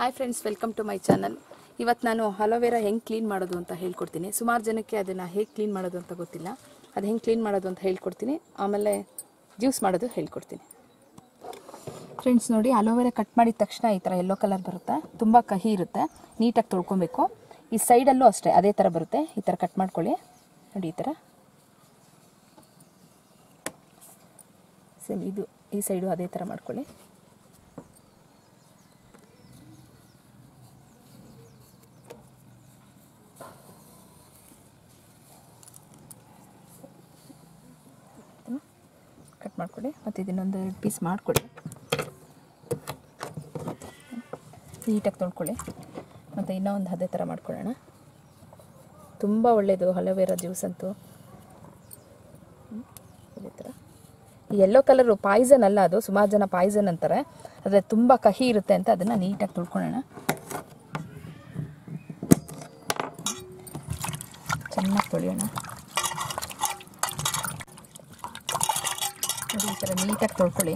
Hi friends welcome to my channel ಇವತ್ತು ನಾನು aloe vera ಹೆಂಗೆ ಕ್ಲೀನ್ ಮಾಡೋದು ಅಂತ ಹೇಳ್ಕೊಡ್ತೀನಿ. ಸುಮಾರು ಜನಕ್ಕೆ ಅದನ್ನು ಹೇಗೆ ಕ್ಲೀನ್ ಮಾಡೋದು ಅಂತ ಗೊತ್ತಿಲ್ಲ. ಅದು ಹೆಂಗೆ ಕ್ಲೀನ್ ಮಾಡೋದು ಅಂತ ಹೇಳ್ಕೊಡ್ತೀನಿ. ಆಮೇಲೆ ಜ್ಯೂಸ್ ಮಾಡೋದು ಹೇಳ್ಕೊಡ್ತೀನಿ. ಫ್ರೆಂಡ್ಸ್ ನೋಡಿ, ಅಲೋವೆರಾ ಕಟ್ ಮಾಡಿದ ತಕ್ಷಣ ಈ ಥರ ಯೆಲ್ಲೋ ಕಲರ್ ಬರುತ್ತೆ. ತುಂಬ ಕಹಿ ಇರುತ್ತೆ. ನೀಟಾಗಿ ತೊಳ್ಕೊಬೇಕು. ಈ ಸೈಡಲ್ಲೂ ಅಷ್ಟೇ, ಅದೇ ಥರ ಬರುತ್ತೆ. ಈ ಥರ ಕಟ್ ಮಾಡ್ಕೊಳ್ಳಿ. ನೋಡಿ ಈ ಥರ ಸೇಮ್ ಇದು, ಈ ಸೈಡು ಅದೇ ಥರ ಮಾಡ್ಕೊಳ್ಳಿ. ಕಟ್ ಮಾಡಿಕೊಡಿ. ಮತ್ತು ಇದನ್ನೊಂದು ಎರಡು ಪೀಸ್ ಮಾಡಿಕೊಡಿ. ನೀಟಾಗಿ ತೊಳ್ಕೊಳ್ಳಿ. ಮತ್ತು ಇನ್ನೂ ಒಂದು ಅದೇ ಥರ ಮಾಡ್ಕೊಳ್ಳೋಣ. ತುಂಬ ಒಳ್ಳೆಯದು ಹಲವೇರ ಜ್ಯೂಸ್ ಅಂತೂ. ಅದೇ ಥರ ಯೆಲ್ಲೋ ಕಲರು ಪಾಯ್ಸನ್ ಅಲ್ಲ ಅದು, ಸುಮಾರು ಜನ ಪಾಯ್ಸನ್ ಅಂತಾರೆ. ಆದರೆ ತುಂಬ ಕಹಿ ಇರುತ್ತೆ ಅಂತ ಅದನ್ನು ನೀಟಾಗಿ ತೊಳ್ಕೊಳ್ಳೋಣ. ಚೆನ್ನಾಗಿ ತೊಳೆಯೋಣ ನೋಡಿ ಈ ಥರ ನೀಟಾಗಿ ತೊಳ್ಕೊಳ್ಳಿ.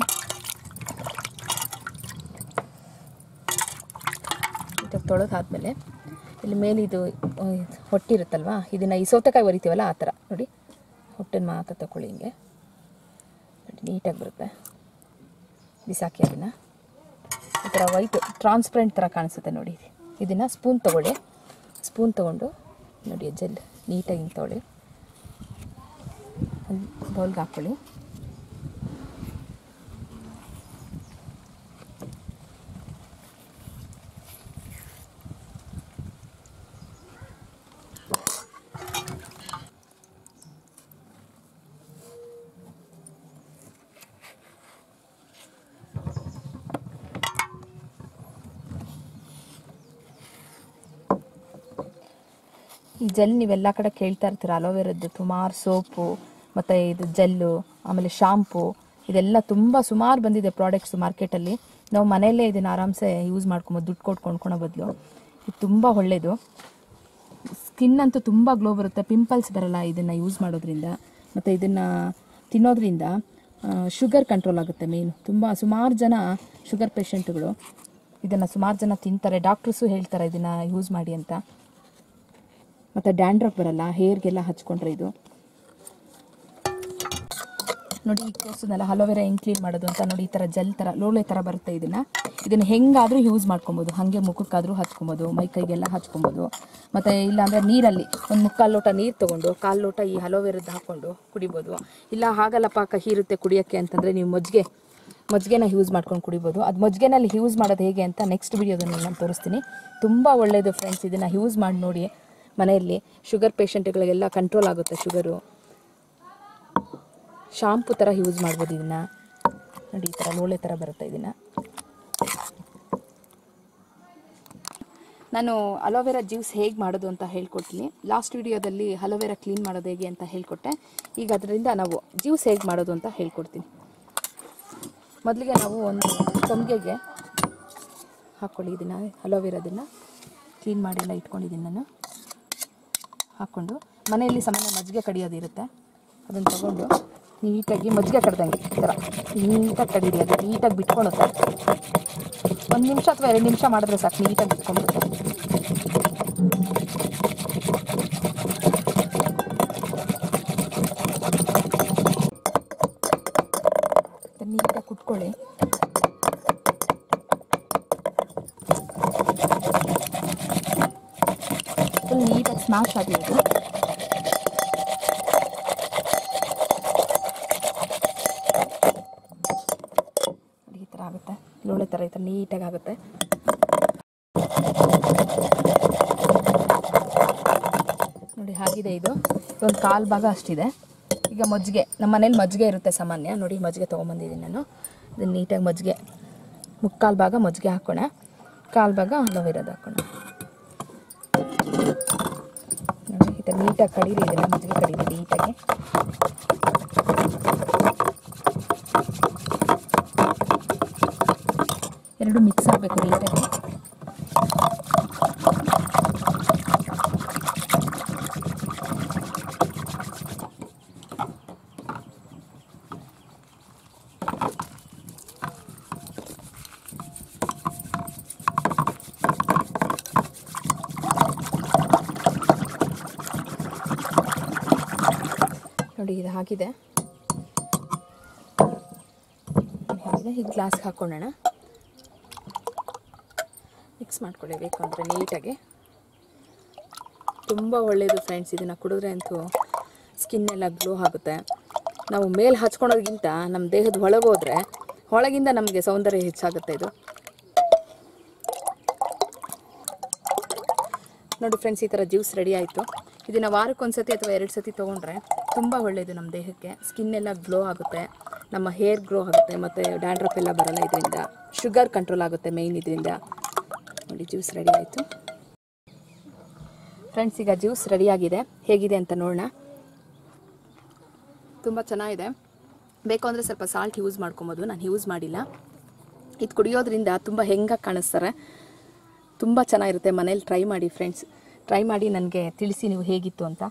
ನೀಟಾಗಿ ತೊಳೆದಾದ್ಮೇಲೆ ಇಲ್ಲಿ ಮೇಲೆ ಇದು ಹೊಟ್ಟಿರುತ್ತಲ್ವಾ, ಇದನ್ನು ಈ ಸೌತೆಕಾಯಿ ಹೊರಿತೀವಲ್ಲ ಆ ಥರ. ನೋಡಿ, ಹೊಟ್ಟೆನ ಮಾತ್ರ ತಗೊಳ್ಳಿ ಹಿಂಗೆ. ನೋಡಿ, ನೀಟಾಗಿ ಬರುತ್ತೆ. ಬಿಸಾಕಿ ಅದನ್ನು. ಈ ಥರ ವೈಟ್ ಟ್ರಾನ್ಸ್ಪರೆಂಟ್ ಥರ ಕಾಣಿಸುತ್ತೆ ನೋಡಿ ಇದನ್ನು ಸ್ಪೂನ್ ತೊಗೊಳ್ಳಿ. ಸ್ಪೂನ್ ತೊಗೊಂಡು, ನೋಡಿ, ಜೆಲ್ ನೀಟಾಗಿ ಹಿಂಗೆ ತೊಗೊಳ್ಳಿ ಬೌಲ್ಗೆ ಹಾಕ್ಕೊಳ್ಳಿ. ಈ ಜೆಲ್ ನೀವೆಲ್ಲ ಕಡೆ ಕೇಳ್ತಾ ಇರ್ತೀರ? ಅಲೋವೆರದ್ದು ಸುಮಾರು ಸೋಪು, ಮತ್ತು ಇದು ಜೆಲ್ಲು, ಆಮೇಲೆ ಶಾಂಪು, ಇದೆಲ್ಲ ತುಂಬ ಸುಮಾರು ಬಂದಿದೆ ಪ್ರಾಡಕ್ಟ್ಸ್ ಮಾರ್ಕೆಟಲ್ಲಿ ನಾವು ಮನೆಯಲ್ಲೇ ಇದನ್ನು ಆರಾಮ್ಸೆ ಯೂಸ್ ಮಾಡ್ಕೊಬೋದು, ದುಡ್ಡು ಕೊಟ್ಟು ಕೊಂಡ್ಕೊಳೋ ಬದಲು. ಇದು ತುಂಬ ಒಳ್ಳೆಯದು ಸ್ಕಿನ್ ಅಂತೂ ತುಂಬ ಗ್ಲೋ ಬರುತ್ತೆ. ಪಿಂಪಲ್ಸ್ ಬರಲ್ಲ ಇದನ್ನು ಯೂಸ್ ಮಾಡೋದ್ರಿಂದ. ಮತ್ತು ಇದನ್ನು ತಿನ್ನೋದ್ರಿಂದ ಶುಗರ್ ಕಂಟ್ರೋಲ್ ಆಗುತ್ತೆ ಮೇನು ತುಂಬ ಸುಮಾರು ಜನ ಶುಗರ್ ಪೇಷಂಟ್ಗಳು ಇದನ್ನು ಸುಮಾರು ಜನ ತಿಂತಾರೆ. ಡಾಕ್ಟರ್ಸು ಹೇಳ್ತಾರೆ ಇದನ್ನು ಯೂಸ್ ಮಾಡಿ ಅಂತ. ಮತ್ತು ಡ್ಯಾಂಡ್ರಫ್ ಬರಲ್ಲ, ಹೇರ್ಗೆಲ್ಲ ಹಚ್ಕೊಂಡ್ರೆ ಇದು. ನೋಡಿ, ಈ ಕೋಸನ್ನೆಲ್ಲ ಅಲೋವೆರಾ ಹೆಂಗೆ ಕ್ಲೀನ್ ಮಾಡೋದು ಅಂತ ನೋಡಿ, ಈ ಥರ ಜೆಲ್ ಥರ ಲೋಳೆ ಥರ ಬರುತ್ತೆ ಇದನ್ನು. ಇದನ್ನು ಹೆಂಗಾದರೂ ಯೂಸ್ ಮಾಡ್ಕೊಬೋದು. ಹಾಗೆ ಮುಖಕ್ಕಾದರೂ ಹಚ್ಕೊಬೋದು, ಮೈ ಕೈಗೆಲ್ಲ ಹಚ್ಕೊಬೋದು. ಮತ್ತು ಇಲ್ಲಾಂದರೆ ನೀರಲ್ಲಿ ಒಂದು ಮುಕ್ಕಾಲು ಲೋಟ ನೀರು ತೊಗೊಂಡು, ಕಾಲು ಲೋಟ ಈ ಅಲೋವೆರದ್ದು ಹಾಕ್ಕೊಂಡು ಕುಡಿಬೋದು. ಇಲ್ಲ, ಹಾಗಲ್ಲಪ್ಪ, ಕಹಿ ಇರುತ್ತೆ ಕುಡಿಯೋಕ್ಕೆ ಅಂತಂದರೆ ನೀವು ಮಜ್ಜಿಗೆ, ಮಜ್ಜಿಗೆನ ಯೂಸ್ ಮಾಡ್ಕೊಂಡು ಕುಡಿಬೋದು. ಅದು ಮಜ್ಜಿಗೆನಲ್ಲಿ ಯೂಸ್ ಮಾಡೋದು ಹೇಗೆ ಅಂತ ನೆಕ್ಸ್ಟ್ ವಿಡಿಯೋದಲ್ಲಿ ನಾನು ತೋರಿಸ್ತೀನಿ. ತುಂಬ ಒಳ್ಳೆಯದು ಫ್ರೆಂಡ್ಸ್ ಇದನ್ನು ಯೂಸ್ ಮಾಡಿ ನೋಡಿ. ಮನೆಯಲ್ಲಿ ಶುಗರ್ ಪೇಷಂಟ್ಗಳಿಗೆಲ್ಲ ಕಂಟ್ರೋಲ್ ಆಗುತ್ತೆ ಶುಗರು. ಶಾಂಪು ಥರ ಯೂಸ್ ಮಾಡ್ಬೋದು ಇದನ್ನು. ನೋಡಿ, ಈ ಥರ ಲೋಳೆ ಥರ ಬರುತ್ತೆ ಇದನ್ನು. ನಾನು ಅಲೋವೆರಾ ಜ್ಯೂಸ್ ಹೇಗೆ ಮಾಡೋದು ಅಂತ ಹೇಳ್ಕೊಡ್ತೀನಿ. ಲಾಸ್ಟ್ ವಿಡಿಯೋದಲ್ಲಿ ಅಲೋವೆರಾ ಕ್ಲೀನ್ ಮಾಡೋದು ಹೇಗೆ ಅಂತ ಹೇಳ್ಕೊಟ್ಟೆ. ಈಗ ಅದರಿಂದ ನಾವು ಜ್ಯೂಸ್ ಹೇಗೆ ಮಾಡೋದು ಅಂತ ಹೇಳ್ಕೊಡ್ತೀನಿ. ಮೊದಲಿಗೆ ನಾವು ಒಂದು ತಂಬಿಗೆಗೆ ಹಾಕ್ಕೊಳ್ಳಿ ಇದನ್ನು ಅಲೋವೆರಾದನ್ನು ಕ್ಲೀನ್ ಮಾಡಿ ಎಲ್ಲ ಇಟ್ಕೊಂಡಿದ್ದೀನಿ ನಾನು. ಹಾಕ್ಕೊಂಡು ಮನೆಯಲ್ಲಿ ಸಾಮಾನ್ಯ ಮಜ್ಜಿಗೆ ಕಡಿಯೋದಿರುತ್ತೆ ಅದನ್ನು ತಗೊಂಡು ನೀಟಾಗಿ ಮಜ್ಜಿಗೆ ಕಡ್ದಂಗೆ ಈ ಥರ ನೀಟಾಗಿ ಕಡೀರಿ, ಅದು ನೀಟಾಗಿ ಬಿಟ್ಕೊಳುತ್ತೆ ಒಂದು ನಿಮಿಷ ಅಥವಾ ಎರಡು ನಿಮಿಷ ಮಾಡಿದ್ರೆ ಸಾಕು, ನೀಟಾಗಿ ಬಿಟ್ಕೊಂಡ್ಬಿಡುತ್ತೆ ಮತ್ತೆ ನೀಟಾಗಿ ಕುಟ್ಕೊಳ್ಳಿ ಆಗಿರೋದು ನೋಡಿ ಈ ಥರ ಆಗುತ್ತೆ. ಲೋಳೆ ಥರ ಈ ಥರ ನೀಟಾಗಿ ಆಗುತ್ತೆ. ನೋಡಿ ಹಾಗಿದೆ ಇದು. ಒಂದು ಕಾಲು ಭಾಗ ಅಷ್ಟಿದೆ. ಈಗ ಮಜ್ಜಿಗೆ, ನಮ್ಮ ಮನೇಲಿ ಮಜ್ಜಿಗೆ ಇರುತ್ತೆ ಸಾಮಾನ್ಯ. ನೋಡಿ ಮಜ್ಜಿಗೆ ತೊಗೊಂಬಂದಿದ್ದೀನಿ ನಾನು. ಇದನ್ನು ನೀಟಾಗಿ ಮಜ್ಜಿಗೆ, ಮುಕ್ಕಾಲು ಭಾಗ ಮಜ್ಜಿಗೆ ಹಾಕೋಣ. ಕಾಲು ಭಾಗ ಅಲೋವೆರಾದ ಹಾಕೋಣ. ನೀಟಾಗಿ ಕಡೀರಿ ಇದನ್ನು ಮಜ್ಜಿಗೆ ಕಡೀರಿ ನೀಟಾಗಿ ಎರಡು ಮಿಕ್ಸ್ ಆಗಬೇಕು ನೀಟಾಗಿ ನೋಡಿ ಇದು ಆಗಿದೆ ಆಗಿದೆ ಈಗ ಗ್ಲಾಸ್ಗೆ ಹಾಕ್ಕೊಳ್ಳೋಣ ಮಿಕ್ಸ್ ಮಾಡ್ಕೊಳ್ಳಿ ಬೇಕು ಅಂದರೆ ನೀಟಾಗಿ. ತುಂಬ ಒಳ್ಳೆಯದು ಫ್ರೆಂಡ್ಸ್ ಇದನ್ನು ಕುಡಿದ್ರೆ ಅಂತೂ ಸ್ಕಿನ್ ಎಲ್ಲ ಗ್ಲೋ ಆಗುತ್ತೆ. ನಾವು ಮೇಲೆ ಹಚ್ಕೊಳೋದ್ಗಿಂತ ನಮ್ಮ ದೇಹದ ಒಳಗೋದ್ರೆ ಒಳಗಿಂದ ನಮಗೆ ಸೌಂದರ್ಯ ಹೆಚ್ಚಾಗುತ್ತೆ ಇದು. ನೋಡಿ ಫ್ರೆಂಡ್ಸ್ ಈ ಥರ ಜ್ಯೂಸ್ ರೆಡಿ ಆಯಿತು. ಇದನ್ನು ವಾರಕ್ಕೊಂದ್ಸತಿ ಅಥವಾ ಎರಡು ಸತಿ ತೊಗೊಂಡ್ರೆ ತುಂಬ ಒಳ್ಳೆಯದು ನಮ್ಮ ದೇಹಕ್ಕೆ. ಸ್ಕಿನ್ ಎಲ್ಲ ಗ್ಲೋ ಆಗುತ್ತೆ. ನಮ್ಮ ಹೇರ್ ಗ್ರೋ ಆಗುತ್ತೆ, ಮತ್ತು ಡ್ಯಾಂಡ್ರಫ್ ಎಲ್ಲ ಬರಲ್ಲ ಇದರಿಂದ. ಶುಗರ್ ಕಂಟ್ರೋಲ್ ಆಗುತ್ತೆ ಮೇಯ್ನ್ ಇದರಿಂದ. ನೋಡಿ ಜ್ಯೂಸ್ ರೆಡಿ ಆಯಿತು. ಫ್ರೆಂಡ್ಸ್ ಈಗ ಜ್ಯೂಸ್ ರೆಡಿಯಾಗಿದೆ ಹೇಗಿದೆ ಅಂತ ನೋಡೋಣ. ತುಂಬ ಚೆನ್ನಾಗಿದೆ. ಬೇಕು ಅಂದರೆ ಸ್ವಲ್ಪ ಸಾಲ್ಟ್ ಯೂಸ್ ಮಾಡ್ಕೊಬೋದು. ನಾನು ಯೂಸ್ ಮಾಡಿಲ್ಲ. ಇದು ಕುಡಿಯೋದ್ರಿಂದ ತುಂಬ ಹೆಂಗೆ ಕಾಣಿಸ್ತಾರೆ. ತುಂಬ ಚೆನ್ನಾಗಿರುತ್ತೆ. ಮನೇಲಿ ಟ್ರೈ ಮಾಡಿ ಫ್ರೆಂಡ್ಸ್ ಟ್ರೈ ಮಾಡಿ ನನಗೆ ತಿಳಿಸಿ ನೀವು ಹೇಗಿತ್ತು ಅಂತ.